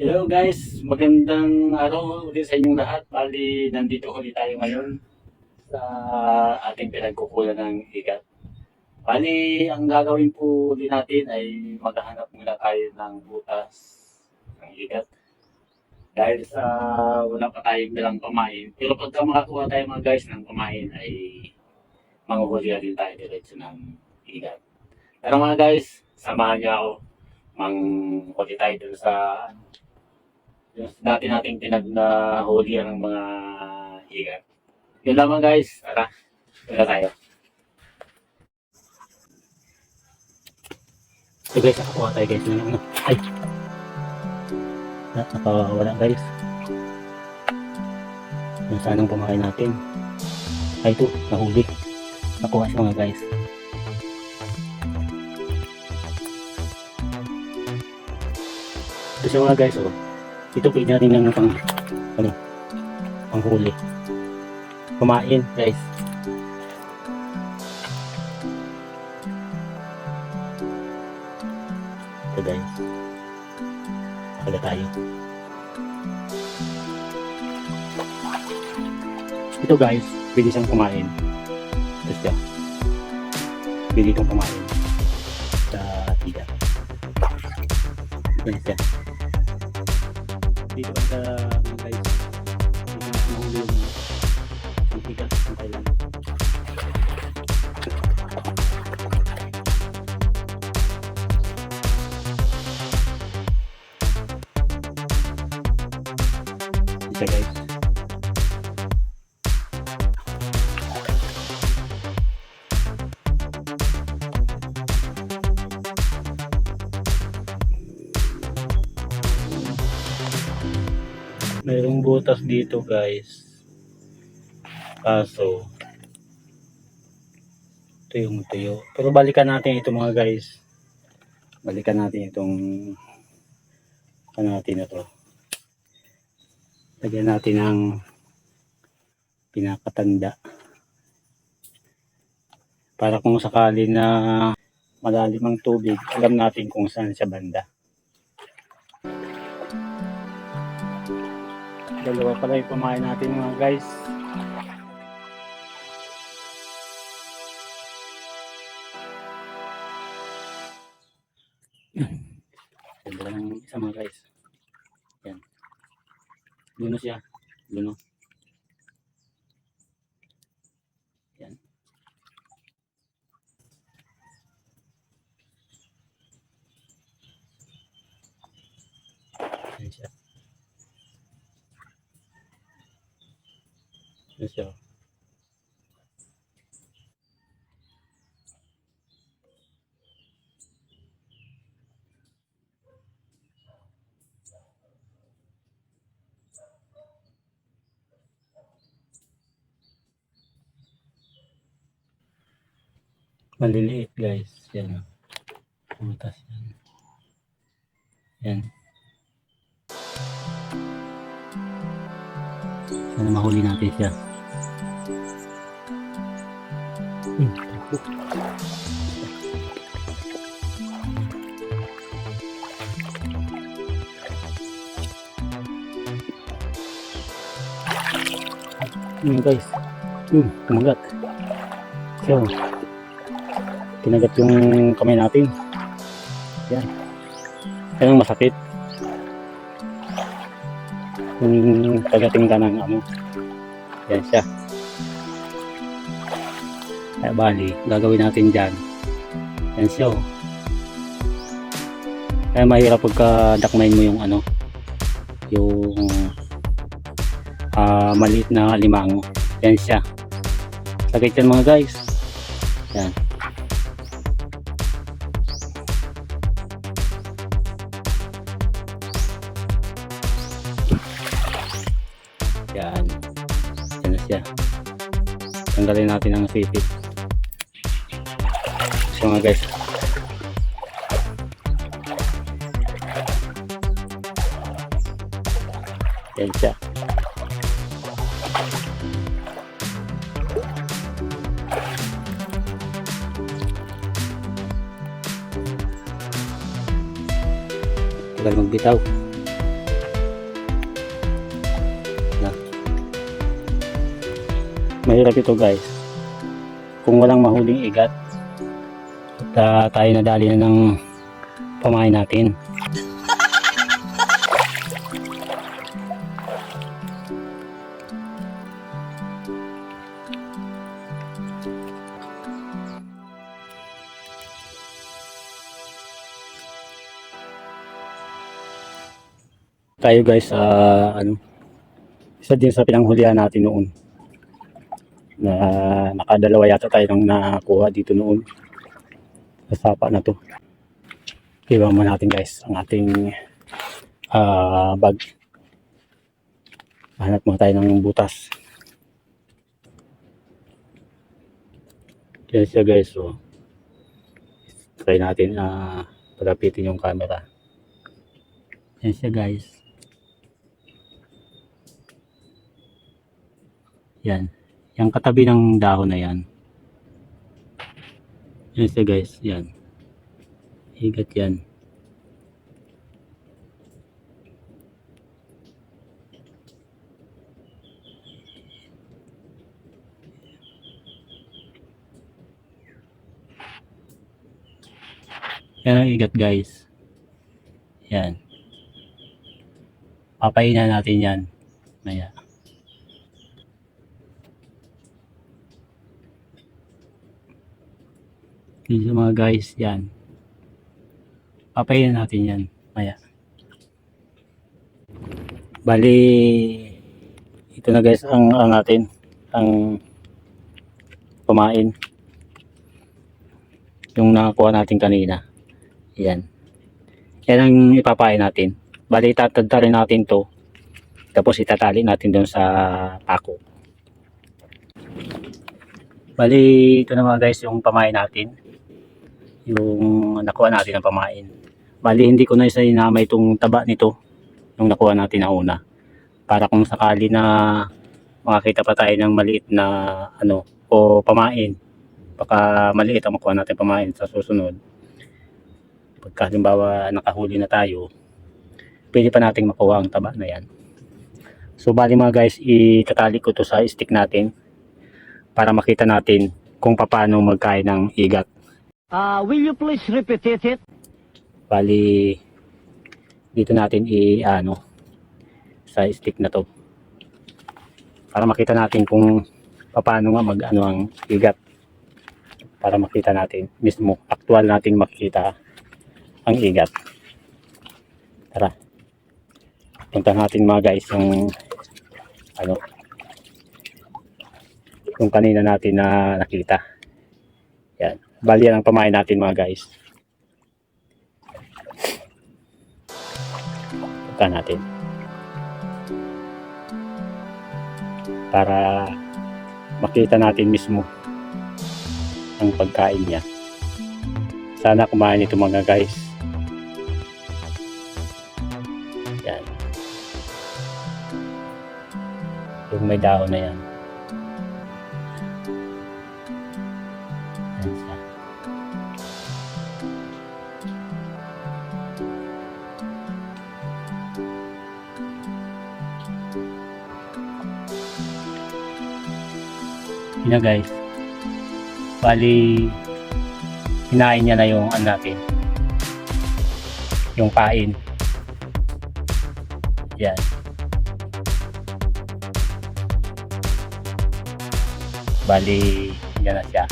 Hello guys, magandang araw ulit sa inyong lahat. Bali, nandito ulit tayo ngayon sa ating pinagkukulan ng ikat. Bali, ang gagawin po ulit natin ay maghahanap muna tayo ng butas ng ikat. Dahil sa wala pa tayong dalang pamain. Pero pagka makakuha tayo mga guys ng pamain ay manguhuli din tayo diretso ng ikat. Pero mga guys, samahan niyo ako. Manghuli tayo dun sa dati nating pinaghuli ng mga higat. Yun lamang guys. Tara, wala tayo. So guys, nakakuha tayo guys ng ano. Ay! Na, nakawala guys. Yung sanang pumakain natin. Ay ito, nahuli. Nakuha siya mga guys. Ito siya mga guys, oh. Ito pwede natin lang ng pang, ano, pang huli. Kumain, guys. Ito guys. Pakala tayo. Ito guys, pwede siyang kumain. Ito siya. Pwede itong kumain. Isa guys. Mayroong butas dito guys. Kaso ito yung tuyo pero balikan natin ito mga guys. Balikan natin itong ano natin na lagyan natin ng pinakatanda para kung sakali na malalim ang tubig alam natin kung saan siya banda Dalawa pala yung pamain natin mga guys. Ganda lang isa mga guys. Yan. Luno siya. Luno. Yan. Yan siya. Yan siya. Maliliit guys. Yan. oh. Putas yan. Yan. Sana mahuli natin siya. Hmm. Yun guys. Hmm, kumagat. So, kinagat yung kamay natin. Yan. Yan masakit. Yung kagating ka ng ano. Yan siya. Kaya bali, gagawin natin dyan. Yan siya oh. Kaya mahirap pagka dakmain mo yung ano, yung ah maliit na limango. Yan siya. Sakit yan mga guys. Yan. Tanggalin natin ang sipit. So mga guys. Yan siya. Tagal magbitaw. Mahirap ito guys. Kung walang mahuling igat, at ah, tayo nadali na ng pamain natin. tayo guys sa ano isa din sa pinanghulihan natin noon na nakadalawa yata tayo nang nakuha dito noon. Sa sapa na to. Iba mo natin guys ang ating ah, bag. Hanap mo tayo ng butas. Yan siya guys so try natin ah palapitin yung camera. Yan siya guys. Yan. Yung katabi ng dahon na yan. Yan siya guys. Yan. Higat yan. Yan ang higat guys. Yan. Papayin na natin yan. Maya. Yun sa mga guys, yan. Papayin natin yan. Maya. Bali, ito na guys ang, ang atin. Ang pamain. Yung nakakuha natin kanina. Yan. Yan ang ipapain natin. Bali, tatadta rin natin to. Tapos itatali natin doon sa pako. Bali, ito na mga guys yung pamain natin yung nakuha natin ng pamain. Bali, hindi ko na isa inamay itong taba nito, yung nakuha natin na una. Para kung sakali na makakita pa tayo ng maliit na ano, o pamain, baka maliit ang makuha natin pamain sa susunod. Pagka halimbawa nakahuli na tayo, pwede pa nating makuha ang taba na yan. So, bali mga guys, itatali ko to sa stick natin para makita natin kung paano magkain ng igat. Uh, will you please repeat it? Bali, dito natin i ano sa stick na to. Para makita natin kung paano nga mag ano ang igat. Para makita natin mismo, actual nating makikita ang igat. Tara. Punta natin mga guys yung ano yung kanina natin na nakita. Bali yan ang pamain natin mga guys. Punta natin. Para makita natin mismo ang pagkain niya. Sana kumain ito mga guys. Yan. Yung may dahon na. Yan Na guys. Bali, hinain niya na yung ano. Yung pain. Yan. Bali, yan na siya.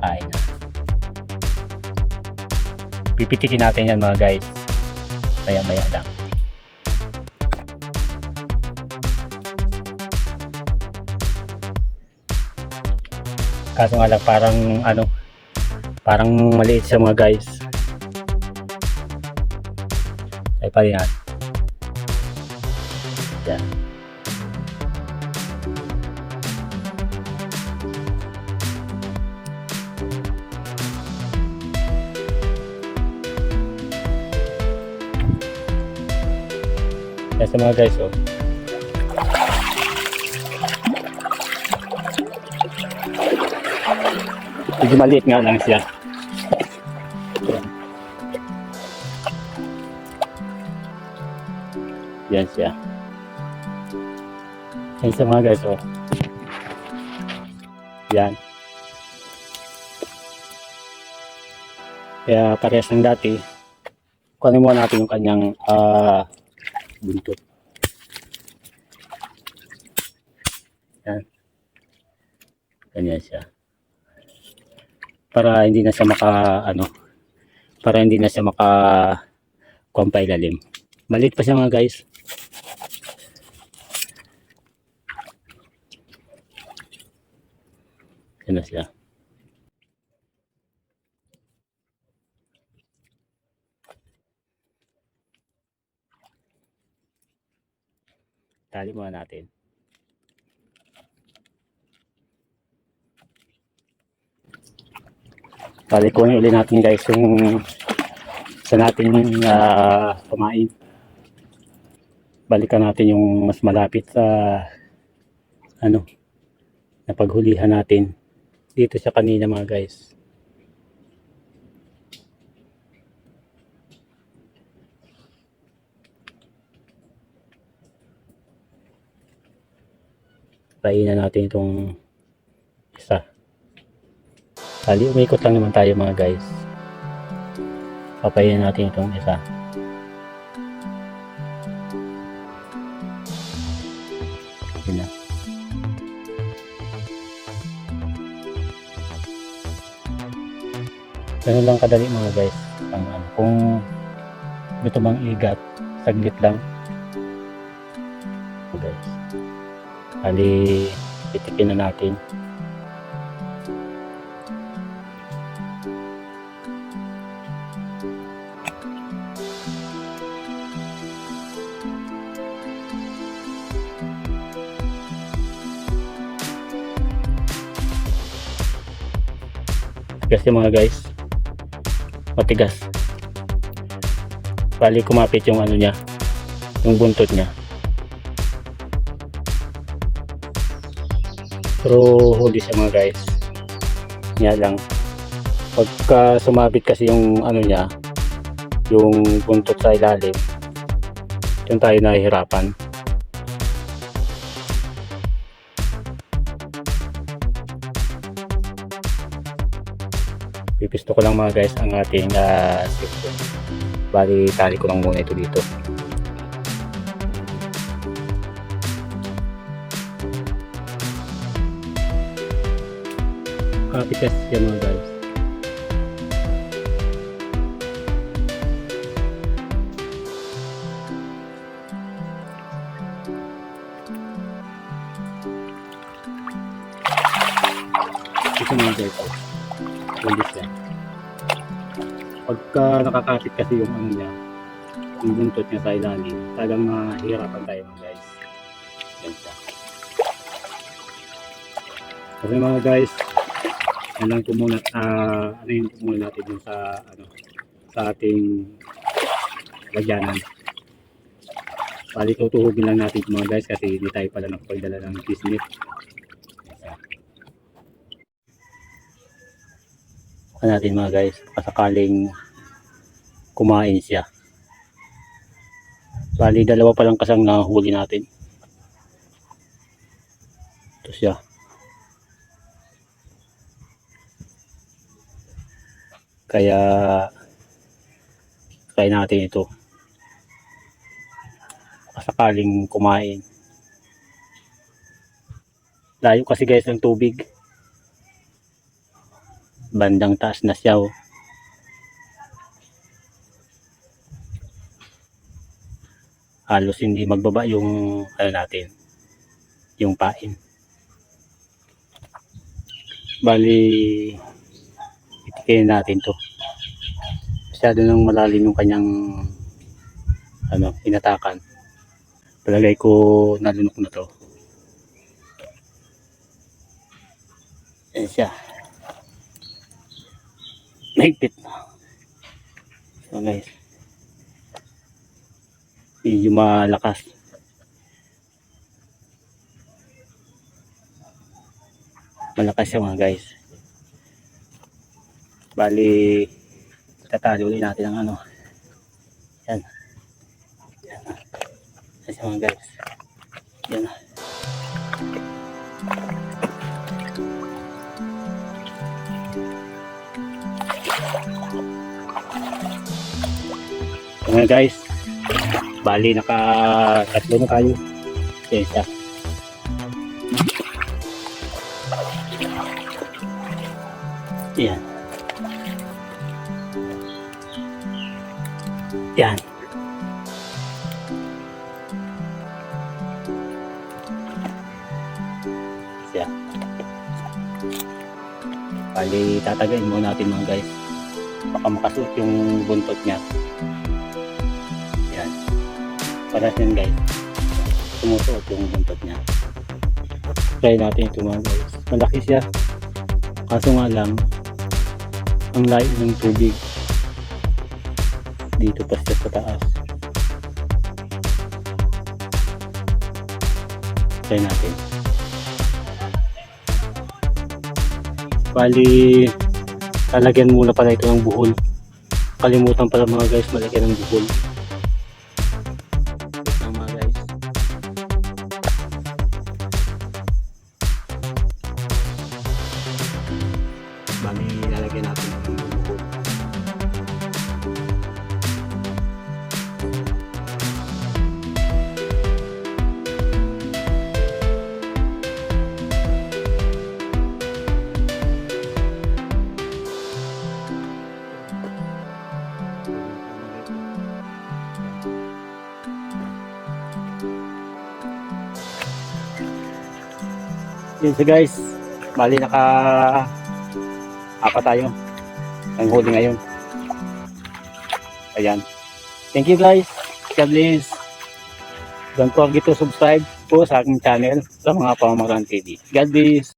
Kain na. Pipitikin natin yan mga guys. Maya maya lang. Kaso nga lang parang ano, parang maliit siya mga guys. Ay pa rin natin. Yan. Sa mga guys oh. Medyo maliit nga lang siya. Yan. Siya. Yan sa mga guys, oh. Yan. Kaya parehas ng dati, kunin muna natin yung kanyang ah, buntot. Yan. Ganyan siya. Para hindi na siya maka, ano, para hindi na siya maka kumpay lalim. Malit pa siya mga guys. Yan na siya. Tali muna natin. Ko ulit natin guys yung sa natin uh, kumain. Balikan natin yung mas malapit sa ano na paghulihan natin dito sa kanina mga guys. Painan natin itong. Kali umikot lang naman tayo mga guys. Papayin natin itong isa. Yun na. Ganun lang kadali mga guys. Ang, ano, kung gusto mang igat, saglit lang. Guys. Kali, titikin na natin. Kasi mga guys, matigas. Bali kumapit yung ano niya, yung buntot niya. Pero huli siya mga guys. Nga lang. Pagka sumabit kasi yung ano niya, yung buntot sa ilalim, yung tayo nahihirapan. Pipisto ko lang mga guys ang ating uh, section. Bali, tali ko lang muna ito dito. Copy test yan mga guys. Ito mga guys. Pagka nakakapit kasi yung ano niya, yung buntot niya sa ilalim, talagang mahihirapan tayo mga guys. Siya. Kasi mga guys, yan lang muna, ah, ano yung muna natin yung sa, ano, sa ating lagyanan. Bali, tutuhugin lang natin mga guys kasi hindi tayo pala nakapagdala ng kismet. Ano natin mga guys, kasakaling kumain siya. Bali, dalawa pa lang kasang nahuli natin. Ito siya. Kaya, try natin ito. Kasakaling kumain. Layo kasi guys ng tubig bandang taas na siya oh. halos hindi magbaba yung ano natin yung pain. Bali itikin natin to. Masyado nang malalim yung kanyang ano inatakan. Palagay ko nalunok na to. Yan siya mahigpit. So guys. Medyo malakas. Malakas siya mga guys. Bali tatalo ulit natin ang ano. Yan. Yan. Siya mga guys. Yan Ngayon guys, bali naka tatlo na tayo. Yan siya. Yan. Yan. Siya. Bali, tatagayin muna natin mga guys. Baka makasuot yung buntot niya. Yan. Para yan guys. Sumusuot yung buntot niya. Try natin ito mga guys. Malaki siya. Kaso nga lang, ang layo ng tubig. Dito pa siya sa taas. Try natin. Bali, lalagyan muna pala ito ng buhol. Kalimutan pala mga guys, malagyan ng buhol. Yun so guys, bali naka apat tayo ang huli ngayon. Ayan. Thank you guys. God bless. Don't forget to subscribe po sa aking channel sa mga pamamaraan TV. God bless.